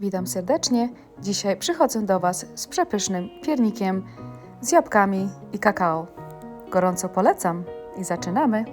Witam serdecznie. Dzisiaj przychodzę do Was z przepysznym piernikiem z jabłkami i kakao. Gorąco polecam i zaczynamy.